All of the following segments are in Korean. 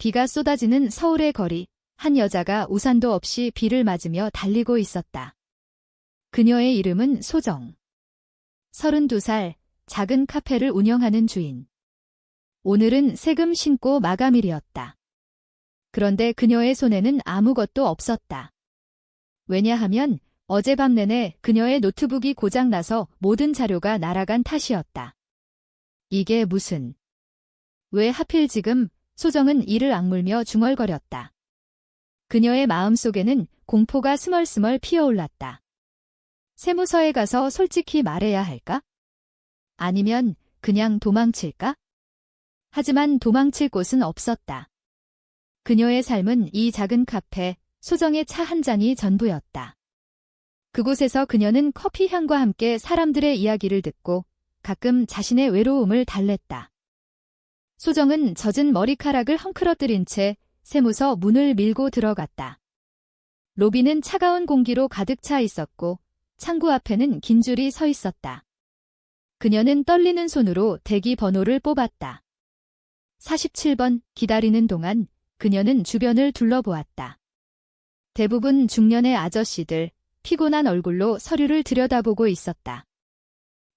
비가 쏟아지는 서울의 거리, 한 여자가 우산도 없이 비를 맞으며 달리고 있었다. 그녀의 이름은 소정. 32살, 작은 카페를 운영하는 주인. 오늘은 세금 신고 마감일이었다. 그런데 그녀의 손에는 아무것도 없었다. 왜냐하면 어젯밤 내내 그녀의 노트북이 고장나서 모든 자료가 날아간 탓이었다. 이게 무슨... 왜 하필 지금 소정은 이를 악물며 중얼거렸다. 그녀의 마음속에는 공포가 스멀스멀 피어올랐다. 세무서에 가서 솔직히 말해야 할까? 아니면 그냥 도망칠까? 하지만 도망칠 곳은 없었다. 그녀의 삶은 이 작은 카페, 소정의 차 한 잔이 전부였다. 그곳에서 그녀는 커피 향과 함께 사람들의 이야기를 듣고 가끔 자신의 외로움을 달랬다. 소정은 젖은 머리카락을 헝클어뜨린 채 세무서 문을 밀고 들어갔다. 로비는 차가운 공기로 가득 차 있었고 창구 앞에는 긴 줄이 서 있었다. 그녀는 떨리는 손으로 대기 번호를 뽑았다. 47번 기다리는 동안 그녀는 주변을 둘러보았다. 대부분 중년의 아저씨들, 피곤한 얼굴로 서류를 들여다보고 있었다.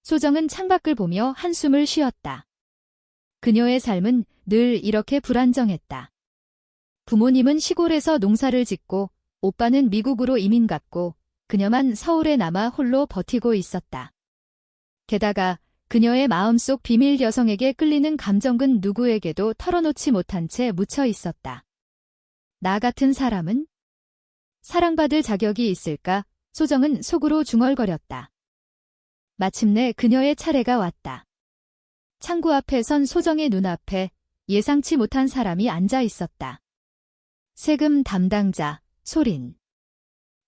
소정은 창밖을 보며 한숨을 쉬었다. 그녀의 삶은 늘 이렇게 불안정했다. 부모님은 시골에서 농사를 짓고 오빠는 미국으로 이민 갔고 그녀만 서울에 남아 홀로 버티고 있었다. 게다가 그녀의 마음속 비밀 여성에게 끌리는 감정은 누구에게도 털어놓지 못한 채 묻혀 있었다. 나 같은 사람은? 사랑받을 자격이 있을까? 소정은 속으로 중얼거렸다. 마침내 그녀의 차례가 왔다. 창구 앞에 선 소정의 눈앞에 예상치 못한 사람이 앉아 있었다. 세금 담당자, 소린.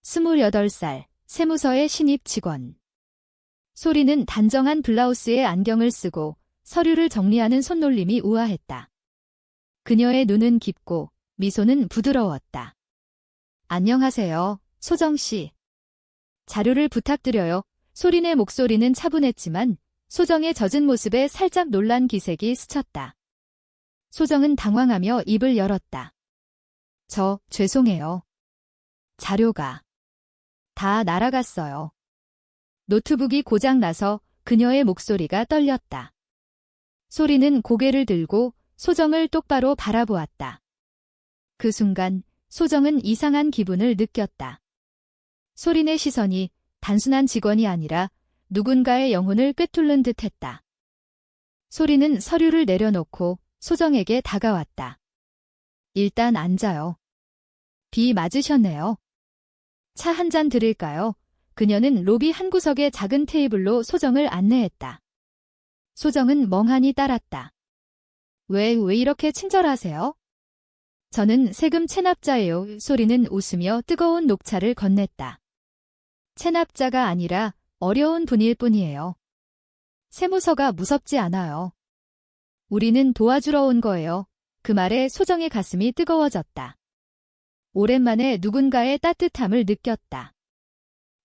28살, 세무서의 신입 직원. 소리는 단정한 블라우스에 안경을 쓰고 서류를 정리하는 손놀림이 우아했다. 그녀의 눈은 깊고 미소는 부드러웠다. 안녕하세요, 소정씨. 자료를 부탁드려요. 소린의 목소리는 차분했지만 소정의 젖은 모습에 살짝 놀란 기색이 스쳤다. 소정은 당황하며 입을 열었다. 저, 죄송해요. 자료가 다 날아갔어요. 노트북이 고장 나서 그녀의 목소리가 떨렸다. 소리는 고개를 들고 소정을 똑바로 바라보았다. 그 순간 소정은 이상한 기분을 느꼈다. 소린의 시선이 단순한 직원이 아니라 누군가의 영혼을 꿰뚫는 듯 했다. 소리는 서류를 내려놓고 소정에게 다가왔다. 일단 앉아요. 비 맞으셨네요. 차 한 잔 드릴까요? 그녀는 로비 한 구석의 작은 테이블로 소정을 안내했다. 소정은 멍하니 따랐다. 왜, 왜 이렇게 친절하세요? 저는 세금 체납자예요. 소리는 웃으며 뜨거운 녹차를 건넸다. 체납자가 아니라 어려운 분일 뿐이에요. 세무서가 무섭지 않아요. 우리는 도와주러 온 거예요. 그 말에 소정의 가슴이 뜨거워졌다. 오랜만에 누군가의 따뜻함을 느꼈다.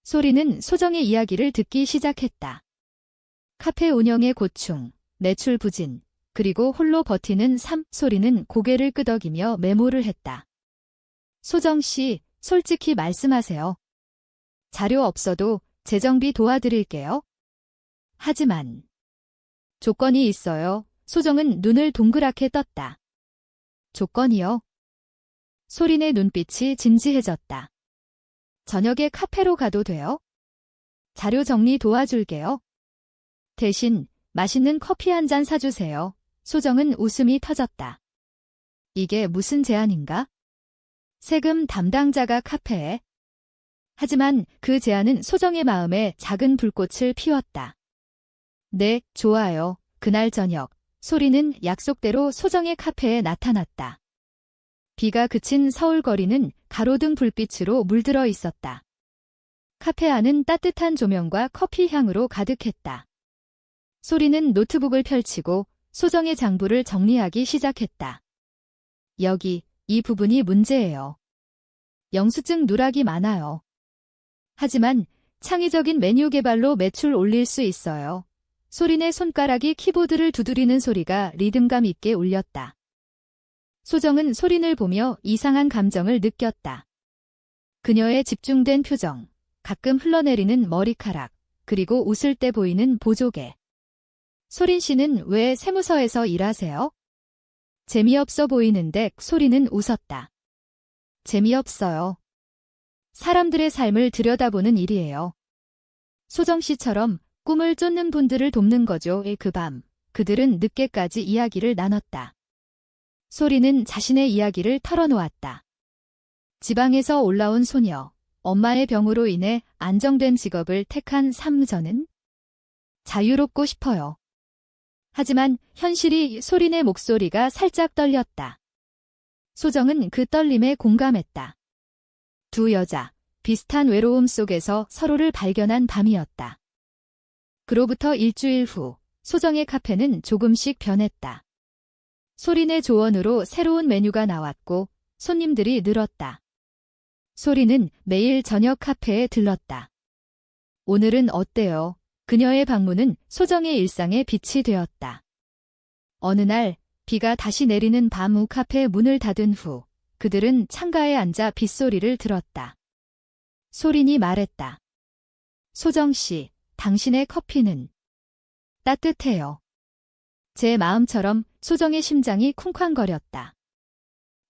소리는 소정의 이야기를 듣기 시작했다. 카페 운영의 고충, 매출 부진, 그리고 홀로 버티는 삶 소리는 고개를 끄덕이며 메모를 했다. 소정 씨, 솔직히 말씀하세요. 자료 없어도 재정비 도와드릴게요. 하지만 조건이 있어요. 소정은 눈을 동그랗게 떴다. 조건이요? 소린의 눈빛이 진지해졌다. 저녁에 카페로 가도 돼요? 자료 정리 도와줄게요. 대신 맛있는 커피 한 잔 사주세요. 소정은 웃음이 터졌다. 이게 무슨 제안인가? 세금 담당자가 카페에 하지만 그 제안은 소정의 마음에 작은 불꽃을 피웠다. 네, 좋아요. 그날 저녁, 소리는 약속대로 소정의 카페에 나타났다. 비가 그친 서울 거리는 가로등 불빛으로 물들어 있었다. 카페 안은 따뜻한 조명과 커피 향으로 가득했다. 소리는 노트북을 펼치고 소정의 장부를 정리하기 시작했다. 여기, 이 부분이 문제예요. 영수증 누락이 많아요. 하지만 창의적인 메뉴 개발로 매출 올릴 수 있어요. 소린의 손가락이 키보드를 두드리는 소리가 리듬감 있게 울렸다. 소정은 소린을 보며 이상한 감정을 느꼈다. 그녀의 집중된 표정, 가끔 흘러내리는 머리카락, 그리고 웃을 때 보이는 보조개. 소린 씨는 왜 세무서에서 일하세요? 재미없어 보이는데 소리는 웃었다. 재미없어요. 사람들의 삶을 들여다보는 일이에요. 소정 씨처럼 꿈을 쫓는 분들을 돕는 거죠. 그 밤, 그들은 늦게까지 이야기를 나눴다. 소리는 자신의 이야기를 털어놓았다. 지방에서 올라온 소녀, 엄마의 병으로 인해 안정된 직업을 택한 삶저는 자유롭고 싶어요. 하지만 현실이 소린의 목소리가 살짝 떨렸다. 소정은 그 떨림에 공감했다. 두 여자, 비슷한 외로움 속에서 서로를 발견한 밤이었다. 그로부터 일주일 후, 소정의 카페는 조금씩 변했다. 소린의 조언으로 새로운 메뉴가 나왔고, 손님들이 늘었다. 소리는 매일 저녁 카페에 들렀다. 오늘은 어때요? 그녀의 방문은 소정의 일상의 빛이 되었다. 어느 날 비가 다시 내리는 밤후 카페 문을 닫은 후 그들은 창가에 앉아 빗소리를 들었다. 소린이 말했다. 소정 씨, 당신의 커피는 따뜻해요. 제 마음처럼 소정의 심장이 쿵쾅거렸다.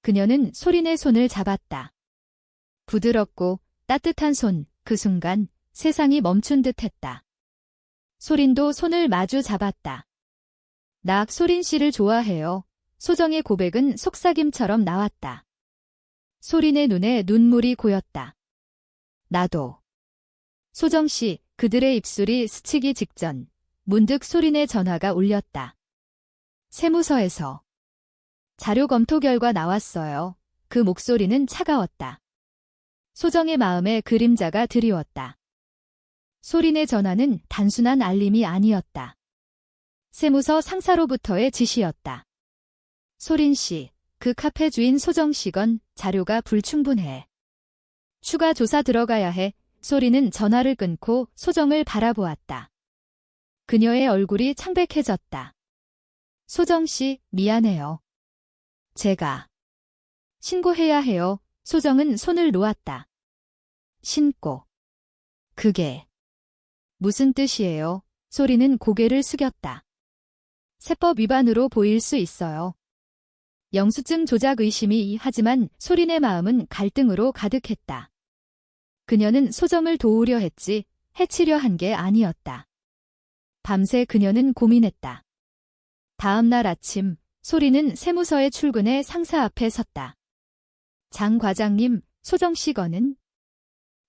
그녀는 소린의 손을 잡았다. 부드럽고 따뜻한 손, 그 순간 세상이 멈춘 듯 했다. 소린도 손을 마주 잡았다. 나 소린 씨를 좋아해요. 소정의 고백은 속삭임처럼 나왔다. 소린의 눈에 눈물이 고였다. 나도. 소정 씨, 그들의 입술이 스치기 직전 문득 소린의 전화가 울렸다. 세무서에서 자료 검토 결과 나왔어요. 그 목소리는 차가웠다. 소정의 마음에 그림자가 드리웠다. 소린의 전화는 단순한 알림이 아니었다. 세무서 상사로부터의 지시였다. 소린 씨, 그 카페 주인 소정 씨건 자료가 불충분해. 추가 조사 들어가야 해. 소리는 전화를 끊고 소정을 바라보았다. 그녀의 얼굴이 창백해졌다. 소정 씨, 미안해요. 제가 신고해야 해요. 소정은 손을 놓았다. 신고. 그게 무슨 뜻이에요? 소리는 고개를 숙였다. 세법 위반으로 보일 수 있어요. 영수증 조작 의심이 하지만 소린의 마음은 갈등으로 가득했다. 그녀는 소정을 도우려 했지 해치려 한 게 아니었다. 밤새 그녀는 고민했다. 다음 날 아침 소리는 세무서에 출근해 상사 앞에 섰다. 장 과장님, 소정 씨 거는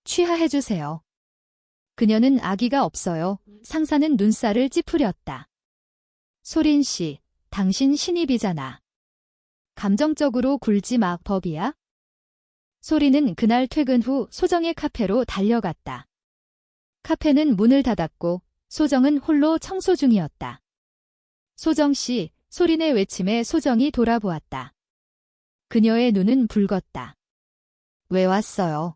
취하해주세요. 그녀는 아기가 없어요. 상사는 눈살을 찌푸렸다. 소린 씨, 당신 신입이잖아. 감정적으로 굴지 마, 법이야? 소리는 그날 퇴근 후 소정의 카페로 달려갔다. 카페는 문을 닫았고 소정은 홀로 청소 중이었다. 소정 씨, 소린의 외침에 소정이 돌아보았다. 그녀의 눈은 붉었다. 왜 왔어요?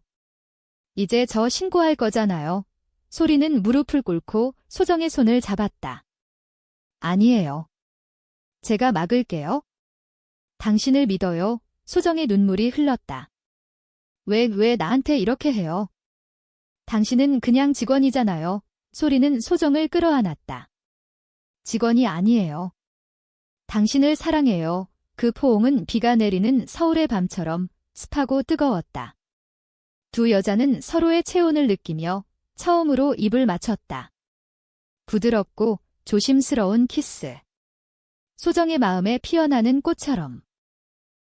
이제 저 신고할 거잖아요. 소리는 무릎을 꿇고 소정의 손을 잡았다. 아니에요. 제가 막을게요. 당신을 믿어요. 소정의 눈물이 흘렀다. 왜, 왜 나한테 이렇게 해요? 당신은 그냥 직원이잖아요. 소리는 소정을 끌어안았다. 직원이 아니에요. 당신을 사랑해요. 그 포옹은 비가 내리는 서울의 밤처럼 습하고 뜨거웠다. 두 여자는 서로의 체온을 느끼며 처음으로 입을 맞췄다. 부드럽고 조심스러운 키스. 소정의 마음에 피어나는 꽃처럼.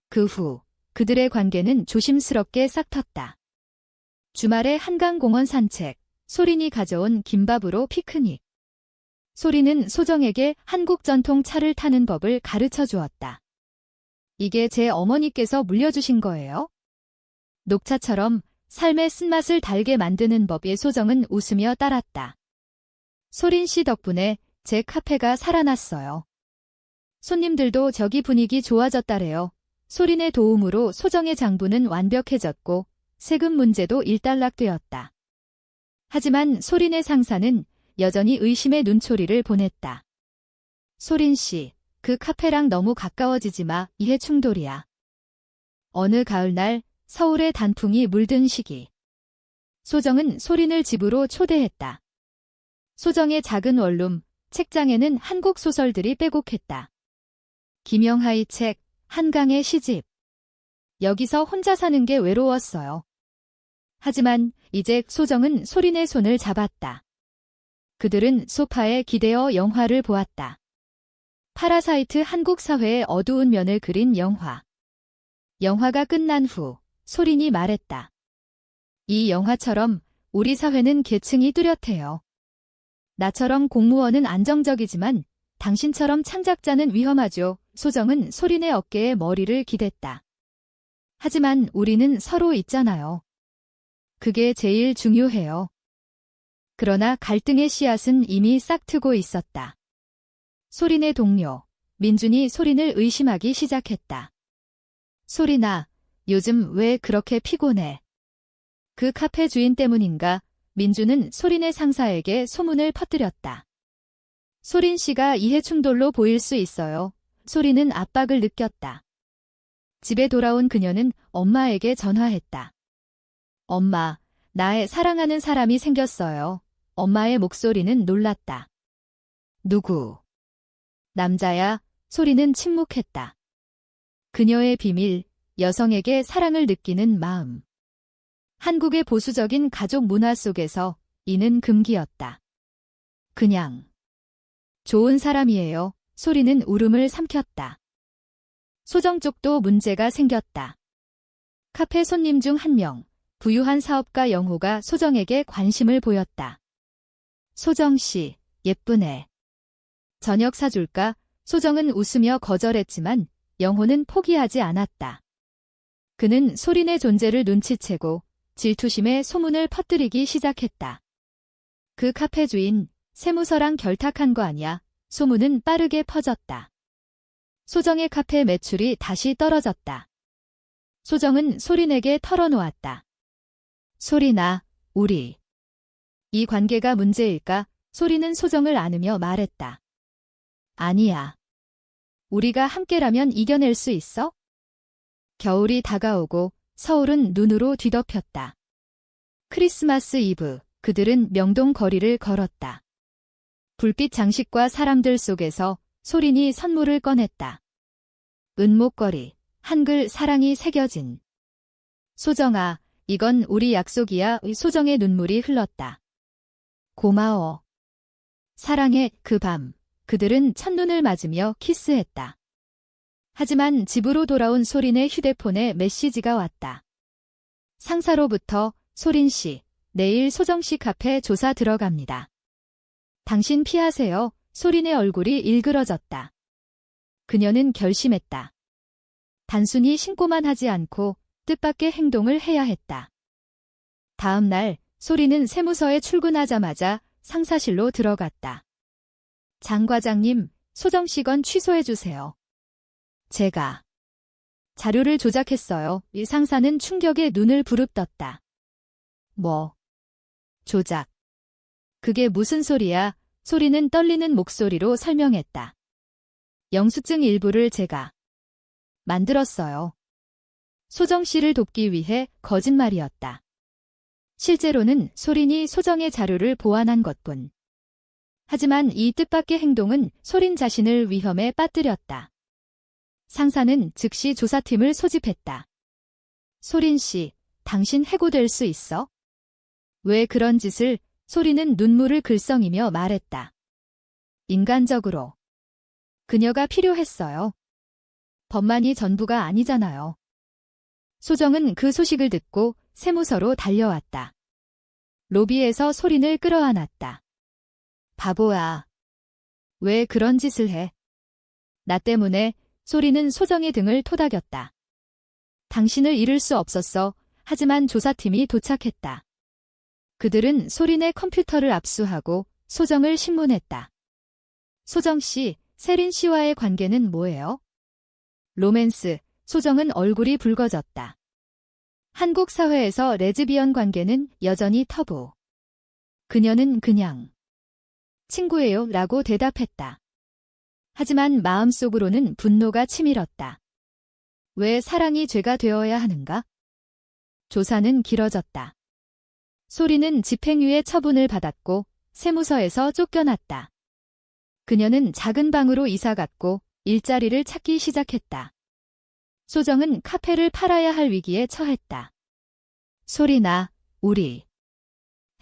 그 후 그들의 관계는 조심스럽게 싹텄다. 주말에 한강공원 산책, 소린이 가져온 김밥으로 피크닉. 소리는 소정에게 한국 전통 차를 타는 법을 가르쳐 주었다. 이게 제 어머니께서 물려주신 거예요? 녹차처럼 삶의 쓴맛을 달게 만드는 법의 소정은 웃으며 따랐다. 소린 씨 덕분에 제 카페가 살아났어요. 손님들도 저기 분위기 좋아졌다래요. 소린의 도움으로 소정의 장부는 완벽해졌고 세금 문제도 일단락되었다. 하지만 소린의 상사는 여전히 의심의 눈초리를 보냈다. 소린 씨, 그 카페랑 너무 가까워지지 마. 이해 충돌이야. 어느 가을날 서울의 단풍이 물든 시기. 소정은 소린을 집으로 초대했다. 소정의 작은 원룸, 책장에는 한국 소설들이 빼곡했다. 김영하의 책, 한강의 시집. 여기서 혼자 사는 게 외로웠어요. 하지만 이제 소정은 소린의 손을 잡았다. 그들은 소파에 기대어 영화를 보았다. 파라사이트 한국 사회의 어두운 면을 그린 영화. 영화가 끝난 후 소린이 말했다. 이 영화처럼 우리 사회는 계층이 뚜렷해요. 나처럼 공무원은 안정적이지만 당신처럼 창작자는 위험하죠. 소정은 소린의 어깨에 머리를 기댔다. 하지만 우리는 서로 있잖아요. 그게 제일 중요해요. 그러나 갈등의 씨앗은 이미 싹 트고 있었다. 소린의 동료, 민준이 소린을 의심하기 시작했다. 소린아, 요즘 왜 그렇게 피곤해? 그 카페 주인 때문인가 민주는 소린의 상사에게 소문을 퍼뜨렸다. 소린 씨가 이해 충돌로 보일 수 있어요. 소리는 압박을 느꼈다. 집에 돌아온 그녀는 엄마에게 전화했다. 엄마, 나의 사랑하는 사람이 생겼어요. 엄마의 목소리는 놀랐다. 누구? 남자야, 소리는 침묵했다. 그녀의 비밀, 여성에게 사랑을 느끼는 마음. 한국의 보수적인 가족 문화 속에서 이는 금기였다. 그냥. 좋은 사람이에요. 소리는 울음을 삼켰다. 소정 쪽도 문제가 생겼다. 카페 손님 중 한 명, 부유한 사업가 영호가 소정에게 관심을 보였다. 소정 씨, 예쁘네. 저녁 사줄까? 소정은 웃으며 거절했지만 영호는 포기하지 않았다. 그는 소린의 존재를 눈치채고 질투심에 소문을 퍼뜨리기 시작했다. 그 카페 주인, 세무서랑 결탁한 거 아냐? 소문은 빠르게 퍼졌다. 소정의 카페 매출이 다시 떨어졌다. 소정은 소린에게 털어놓았다. 소리나, 우리. 이 관계가 문제일까? 소리는 소정을 안으며 말했다. 아니야. 우리가 함께라면 이겨낼 수 있어? 겨울이 다가오고 서울은 눈으로 뒤덮였다. 크리스마스 이브, 그들은 명동 거리를 걸었다. 불빛 장식과 사람들 속에서 소린이 선물을 꺼냈다. 은목걸이, 한글 사랑이 새겨진. 소정아, 이건 우리 약속이야. 소정의 눈물이 흘렀다. 고마워. 사랑해, 그 밤. 그들은 첫눈을 맞으며 키스했다. 하지만 집으로 돌아온 소린의 휴대폰에 메시지가 왔다. 상사로부터 소린 씨, 내일 소정 씨 카페 조사 들어갑니다. 당신 피하세요. 소린의 얼굴이 일그러졌다. 그녀는 결심했다. 단순히 신고만 하지 않고 뜻밖의 행동을 해야 했다. 다음 날 소리는 세무서에 출근하자마자 상사실로 들어갔다. 장 과장님, 소정식원 취소해주세요. 제가 자료를 조작했어요. 이 상사는 충격에 눈을 부릅떴다. 뭐? 조작. 그게 무슨 소리야? 소리는 떨리는 목소리로 설명했다. 영수증 일부를 제가 만들었어요. 소정 씨를 돕기 위해 거짓말이었다. 실제로는 소린이 소정의 자료를 보완한 것뿐. 하지만 이 뜻밖의 행동은 소린 자신을 위험에 빠뜨렸다. 상사는 즉시 조사팀을 소집했다. 소린 씨, 당신 해고될 수 있어? 왜 그런 짓을 소리는 눈물을 글썽이며 말했다. 인간적으로. 그녀가 필요했어요. 법만이 전부가 아니잖아요. 소정은 그 소식을 듣고 세무서로 달려왔다. 로비에서 소린을 끌어안았다. 바보야. 왜 그런 짓을 해? 나 때문에 소리는 소정의 등을 토닥였다. 당신을 잃을 수 없었어. 하지만 조사팀이 도착했다. 그들은 소린의 컴퓨터를 압수하고 소정을 신문했다. 소정 씨, 세린 씨와의 관계는 뭐예요? 로맨스, 소정은 얼굴이 붉어졌다. 한국 사회에서 레즈비언 관계는 여전히 터부. 그녀는 그냥 친구예요 라고 대답했다. 하지만 마음속으로는 분노가 치밀었다. 왜 사랑이 죄가 되어야 하는가? 조사는 길어졌다. 소리는 집행유예 처분을 받았고 세무서에서 쫓겨났다. 그녀는 작은 방으로 이사 갔고 일자리를 찾기 시작했다. 소정은 카페를 팔아야 할 위기에 처했다. 소리나, 우리.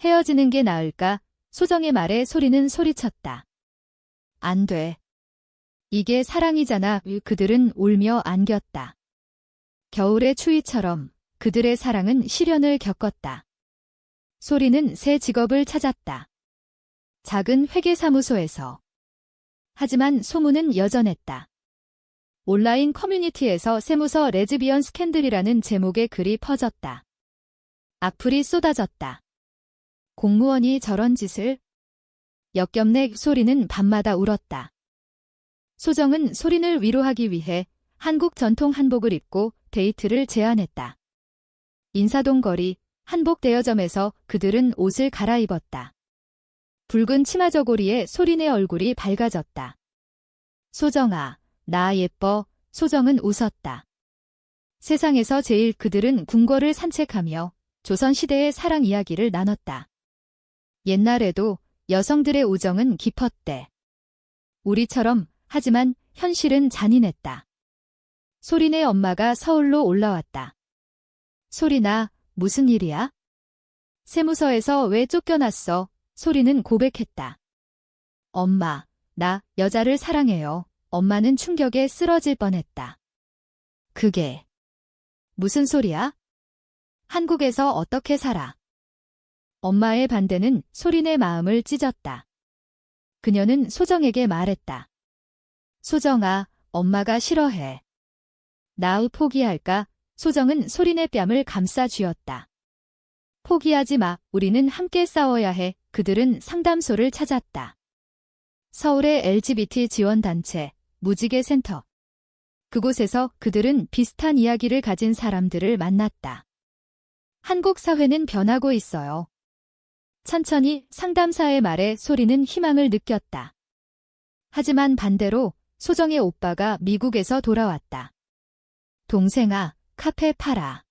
헤어지는 게 나을까? 소정의 말에 소리는 소리쳤다. 안 돼. 이게 사랑이잖아. 그들은 울며 안겼다. 겨울의 추위처럼 그들의 사랑은 시련을 겪었다. 소리는 새 직업을 찾았다. 작은 회계사무소에서. 하지만 소문은 여전했다. 온라인 커뮤니티에서 세무서 레즈비언 스캔들이라는 제목의 글이 퍼졌다. 악플이 쏟아졌다. 공무원이 저런 짓을? 역겹네 소리는 밤마다 울었다. 소정은 소린을 위로하기 위해 한국 전통 한복을 입고 데이트를 제안했다. 인사동 거리 한복 대여점에서 그들은 옷을 갈아입었다. 붉은 치마 저고리에 소린의 얼굴이 밝아졌다. 소정아, 나 예뻐. 소정은 웃었다. 세상에서 제일 그들은 궁궐을 산책하며 조선시대의 사랑 이야기를 나눴다. 옛날에도 여성들의 우정은 깊었대. 우리처럼 하지만 현실은 잔인했다. 소린의 엄마가 서울로 올라왔다. 소리나, 무슨 일이야? 세무서에서 왜 쫓겨났어? 소리는 고백했다. 엄마, 나 여자를 사랑해요. 엄마는 충격에 쓰러질 뻔했다. 그게 무슨 소리야? 한국에서 어떻게 살아? 엄마의 반대는 소린의 마음을 찢었다. 그녀는 소정에게 말했다. 소정아, 엄마가 싫어해. 나의 포기할까? 소정은 소린의 뺨을 감싸 쥐었다. 포기하지 마. 우리는 함께 싸워야 해. 그들은 상담소를 찾았다. 서울의 LGBT 지원단체, 무지개 센터. 그곳에서 그들은 비슷한 이야기를 가진 사람들을 만났다. 한국 사회는 변하고 있어요. 천천히 상담사의 말에 소리는 희망을 느꼈다. 하지만 반대로 소정의 오빠가 미국에서 돌아왔다. 동생아, 카페 팔아.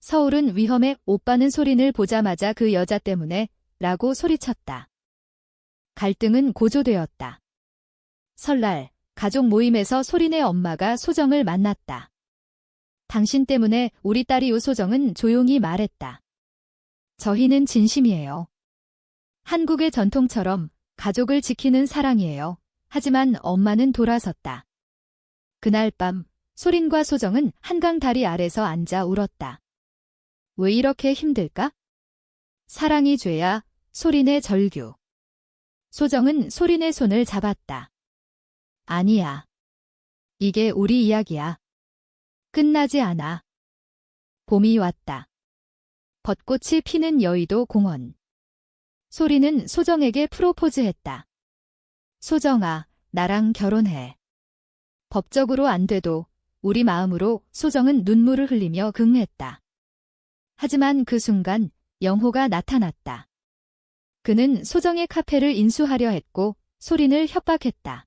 서울은 위험해 오빠는 소린을 보자마자 그 여자 때문에 라고 소리쳤다. 갈등은 고조되었다. 설날, 가족 모임에서 소린의 엄마가 소정을 만났다. 당신 때문에 우리 딸이 우소정은 조용히 말했다. 저희는 진심이에요. 한국의 전통처럼 가족을 지키는 사랑이에요. 하지만 엄마는 돌아섰다. 그날 밤 소린과 소정은 한강 다리 아래서 앉아 울었다. 왜 이렇게 힘들까? 사랑이 죄야 소린의 절규. 소정은 소린의 손을 잡았다. 아니야. 이게 우리 이야기야. 끝나지 않아. 봄이 왔다. 벚꽃이 피는 여의도 공원. 소리는 소정에게 프로포즈했다. 소정아, 나랑 결혼해. 법적으로 안 돼도 우리 마음으로 소정은 눈물을 흘리며 긍했다. 하지만 그 순간 영호가 나타났다. 그는 소정의 카페를 인수하려 했고 소린을 협박했다.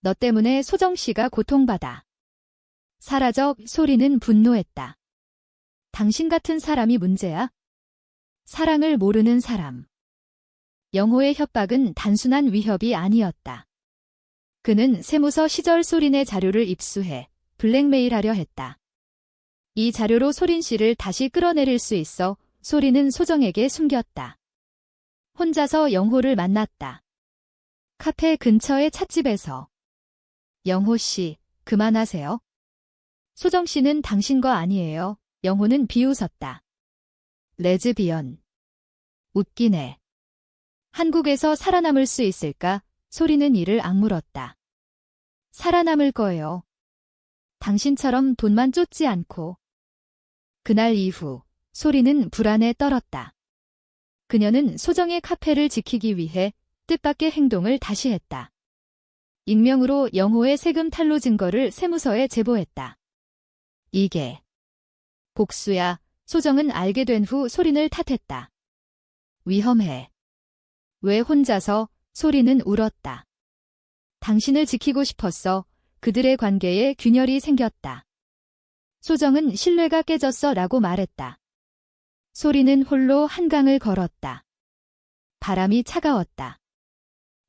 너 때문에 소정 씨가 고통받아. 사라져 소리는 분노했다. 당신 같은 사람이 문제야? 사랑을 모르는 사람. 영호의 협박은 단순한 위협이 아니었다. 그는 세무서 시절 소린의 자료를 입수해 블랙메일하려 했다. 이 자료로 소린 씨를 다시 끌어내릴 수 있어 소리는 소정에게 숨겼다. 혼자서 영호를 만났다. 카페 근처의 찻집에서 영호 씨, 그만하세요. 소정 씨는 당신 거 아니에요. 영호는 비웃었다. 레즈비언. 웃기네. 한국에서 살아남을 수 있을까? 소리는 이를 악물었다. 살아남을 거예요. 당신처럼 돈만 쫓지 않고. 그날 이후 소리는 불안에 떨었다. 그녀는 소정의 카페를 지키기 위해 뜻밖의 행동을 다시 했다. 익명으로 영호의 세금 탈루 증거를 세무서에 제보했다. 이게 복수야. 소정은 알게 된 후 소린을 탓했다. 위험해. 왜 혼자서 소리는 울었다. 당신을 지키고 싶었어. 그들의 관계에 균열이 생겼다. 소정은 신뢰가 깨졌어 라고 말했다. 소리는 홀로 한강을 걸었다. 바람이 차가웠다.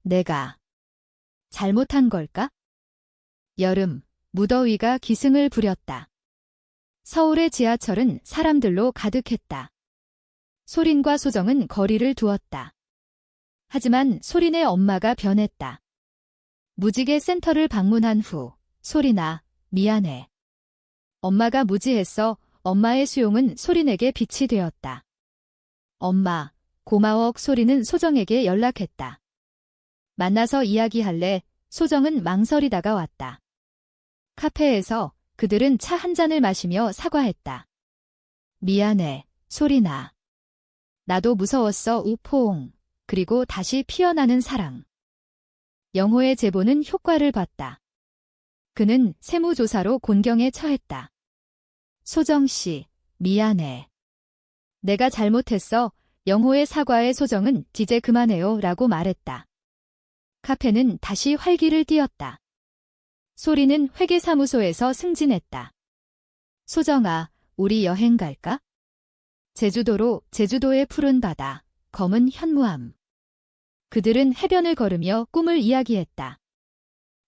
내가 잘못한 걸까? 여름, 무더위가 기승을 부렸다. 서울의 지하철은 사람들로 가득했다. 소린과 소정은 거리를 두었다. 하지만 소린의 엄마가 변했다. 무지개 센터를 방문한 후, 소리나, 미안해. 엄마가 무지했어 엄마의 수용은 소린에게 빛이 되었다. 엄마, 고마워 소리는 소정에게 연락했다. 만나서 이야기할래 소정은 망설이 다가 왔다. 카페에서 그들은 차 한 잔을 마시며 사과했다. 미안해, 소리나. 나도 무서웠어, 우포옹. 그리고 다시 피어나는 사랑. 영호의 제보는 효과를 봤다. 그는 세무조사로 곤경에 처했다. 소정 씨, 미안해. 내가 잘못했어. 영호의 사과에 소정은 이제 그만해요 라고 말했다. 카페는 다시 활기를 띠었다. 소리는 회계사무소에서 승진했다. 소정아, 우리 여행 갈까? 제주도로 제주도의 푸른 바다, 검은 현무암. 그들은 해변을 걸으며 꿈을 이야기했다.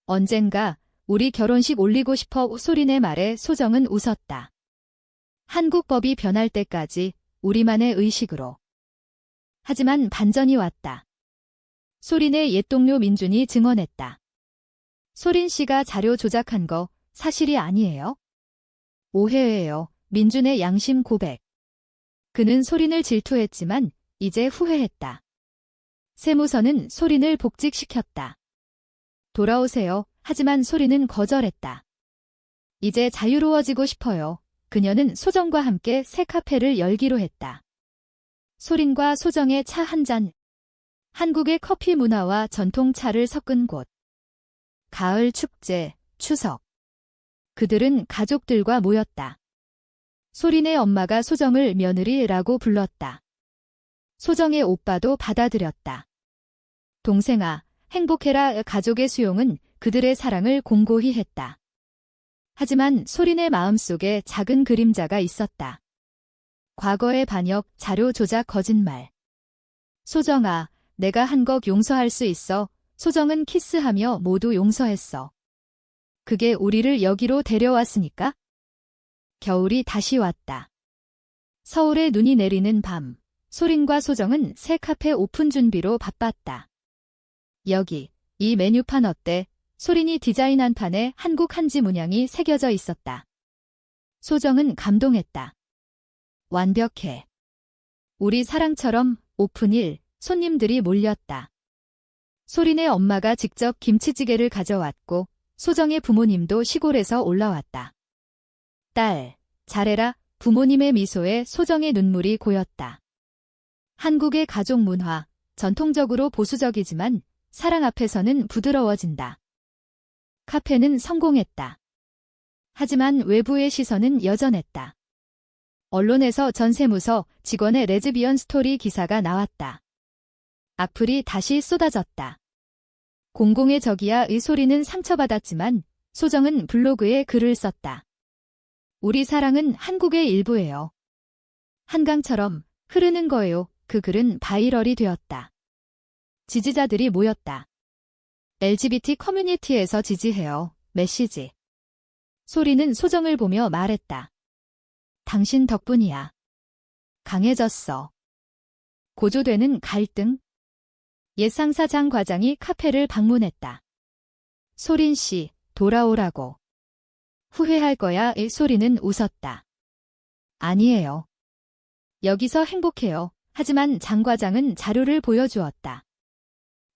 언젠가 우리 결혼식 올리고 싶어 소린의 말에 소정은 웃었다. 한국법이 변할 때까지 우리만의 의식으로. 하지만 반전이 왔다. 소린의 옛 동료 민준이 증언했다. 소린 씨가 자료 조작한 거 사실이 아니에요? 오해예요. 민준의 양심 고백. 그는 소린을 질투했지만 이제 후회했다. 세무서는 소린을 복직시켰다. 돌아오세요. 하지만 소리는 거절했다. 이제 자유로워지고 싶어요. 그녀는 소정과 함께 새 카페를 열기로 했다. 소린과 소정의 차 한 잔. 한국의 커피 문화와 전통차를 섞은 곳. 가을 축제, 추석. 그들은 가족들과 모였다. 소린의 엄마가 소정을 며느리라고 불렀다. 소정의 오빠도 받아들였다. 동생아, 행복해라 가족의 수용은 그들의 사랑을 공고히 했다. 하지만 소린의 마음속에 작은 그림자가 있었다. 과거의 반역, 자료 조작, 거짓말. 소정아, 내가 한 것 용서할 수 있어. 소정은 키스하며 모두 용서했어. 그게 우리를 여기로 데려왔으니까? 겨울이 다시 왔다. 서울에 눈이 내리는 밤, 소린과 소정은 새 카페 오픈 준비로 바빴다. 여기, 이 메뉴판 어때? 소린이 디자인한 판에 한국 한지 문양이 새겨져 있었다. 소정은 감동했다. 완벽해. 우리 사랑처럼 오픈 일, 손님들이 몰렸다. 소린의 엄마가 직접 김치찌개를 가져왔고 소정의 부모님도 시골에서 올라왔다. 딸, 잘해라 부모님의 미소에 소정의 눈물이 고였다. 한국의 가족 문화, 전통적으로 보수적이지만 사랑 앞에서는 부드러워진다. 카페는 성공했다. 하지만 외부의 시선은 여전했다. 언론에서 전세무서 직원의 레즈비언 스토리 기사가 나왔다. 악플이 다시 쏟아졌다. 공공의 적이야 의 소리는 상처받았지만 소정은 블로그에 글을 썼다. 우리 사랑은 한국의 일부예요. 한강처럼 흐르는 거예요. 그 글은 바이럴이 되었다. 지지자들이 모였다. LGBT 커뮤니티에서 지지해요. 메시지. 소리는 소정을 보며 말했다. 당신 덕분이야. 강해졌어. 고조되는 갈등. 예상사장 과장이 카페를 방문했다. 소린 씨, 돌아오라고. 후회할 거야. 의 소리는 웃었다. 아니에요. 여기서 행복해요. 하지만 장 과장은 자료를 보여주었다.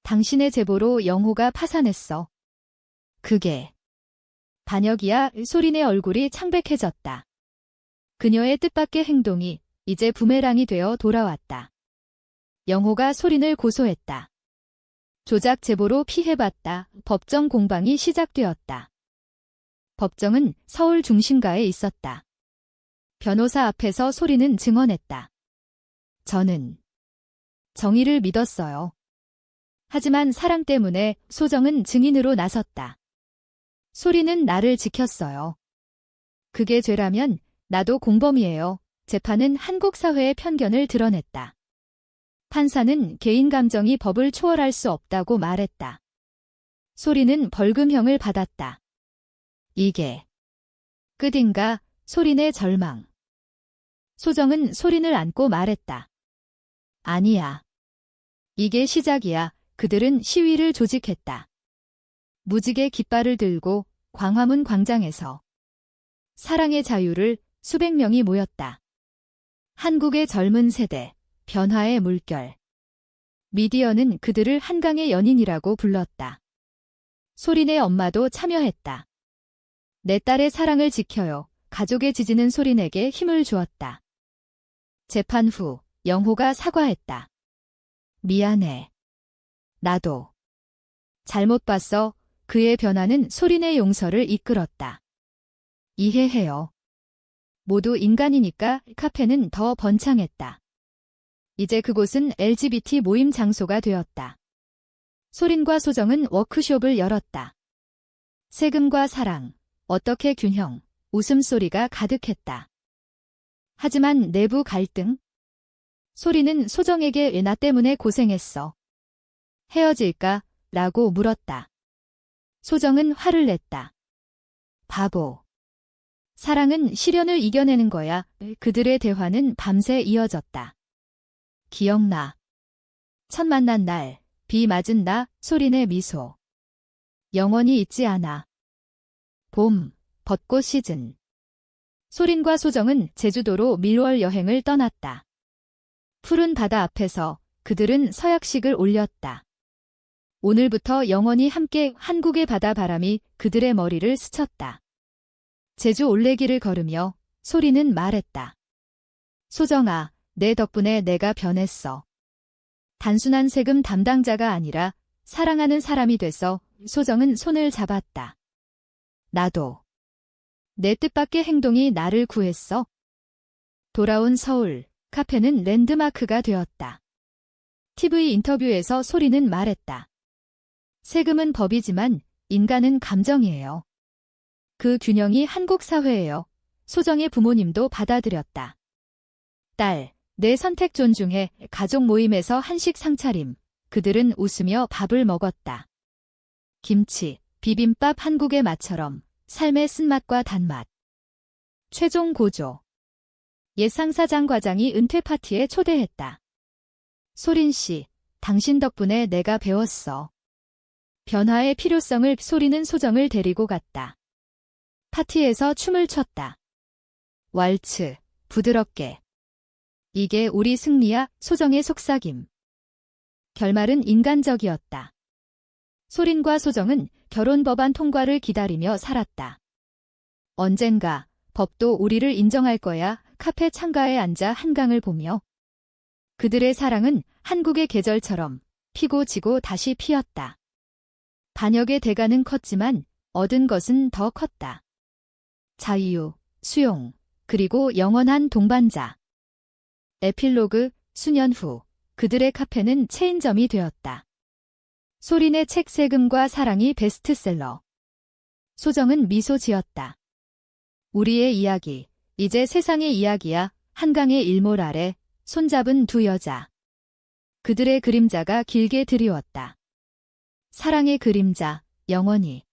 당신의 제보로 영호가 파산했어. 그게 반역이야 소린의 얼굴이 창백해졌다. 그녀의 뜻밖의 행동이 이제 부메랑이 되어 돌아왔다. 영호가 소린을 고소했다. 조작 제보로 피해봤다. 법정 공방이 시작되었다. 법정은 서울 중심가에 있었다. 변호사 앞에서 소리는 증언했다. 저는 정의를 믿었어요. 하지만 사랑 때문에 소정은 증인으로 나섰다. 소리는 나를 지켰어요. 그게 죄라면 나도 공범이에요. 재판은 한국 사회의 편견을 드러냈다. 판사는 개인 감정이 법을 초월할 수 없다고 말했다. 소리는 벌금형을 받았다. 이게 끝인가? 소린의 절망. 소정은 소린을 안고 말했다. 아니야. 이게 시작이야. 그들은 시위를 조직했다. 무지개 깃발을 들고 광화문 광장에서 사랑의 자유를 수백 명이 모였다. 한국의 젊은 세대, 변화의 물결. 미디어는 그들을 한강의 연인이라고 불렀다. 소린의 엄마도 참여했다. 내 딸의 사랑을 지켜요. 가족의 지지는 소린에게 힘을 주었다. 재판 후 영호가 사과했다. 미안해. 나도. 잘못 봤어. 그의 변화는 소린의 용서를 이끌었다. 이해해요. 모두 인간이니까 카페는 더 번창했다. 이제 그곳은 LGBT 모임 장소가 되었다. 소린과 소정은 워크숍을 열었다. 세금과 사랑, 어떻게 균형, 웃음소리가 가득했다. 하지만 내부 갈등? 소리는 소정에게 왜나 때문에 고생했어. 헤어질까? 라고 물었다. 소정은 화를 냈다. 바보. 사랑은 시련을 이겨내는 거야. 그들의 대화는 밤새 이어졌다. 기억나. 첫 만난 날, 비 맞은 나, 소린의 미소. 영원히 잊지 않아. 봄, 벚꽃 시즌. 소린과 소정은 제주도로 밀월 여행을 떠났다. 푸른 바다 앞에서 그들은 서약식을 올렸다. 오늘부터 영원히 함께 한국의 바다 바람이 그들의 머리를 스쳤다. 제주 올레길을 걸으며 소리는 말했다. 소정아, 내 덕분에 내가 변했어. 단순한 세금 담당자가 아니라 사랑하는 사람이 돼서 소정은 손을 잡았다. 나도. 내 뜻밖의 행동이 나를 구했어. 돌아온 서울, 카페는 랜드마크가 되었다. TV 인터뷰에서 소리는 말했다. 세금은 법이지만 인간은 감정이에요. 그 균형이 한국 사회예요. 소정의 부모님도 받아들였다. 딸, 내 선택 존중해 가족 모임에서 한식 상차림. 그들은 웃으며 밥을 먹었다. 김치, 비빔밥 한국의 맛처럼 삶의 쓴맛과 단맛. 최종 고조. 예상사장 과장이 은퇴 파티에 초대했다. 소린 씨, 당신 덕분에 내가 배웠어. 변화의 필요성을 소리는 소정을 데리고 갔다. 파티에서 춤을 췄다. 왈츠, 부드럽게. 이게 우리 승리야, 소정의 속삭임. 결말은 인간적이었다. 소린과 소정은 결혼 법안 통과를 기다리며 살았다. 언젠가 법도 우리를 인정할 거야 카페 창가에 앉아 한강을 보며 그들의 사랑은 한국의 계절처럼 피고 지고 다시 피었다. 반역의 대가는 컸지만 얻은 것은 더 컸다. 자유, 수용, 그리고 영원한 동반자. 에필로그, 수년 후, 그들의 카페는 체인점이 되었다. 소린의 책 세금과 사랑이 베스트셀러. 소정은 미소 지었다. 우리의 이야기, 이제 세상의 이야기야, 한강의 일몰 아래, 손잡은 두 여자. 그들의 그림자가 길게 드리웠다. 사랑의 그림자, 영원히.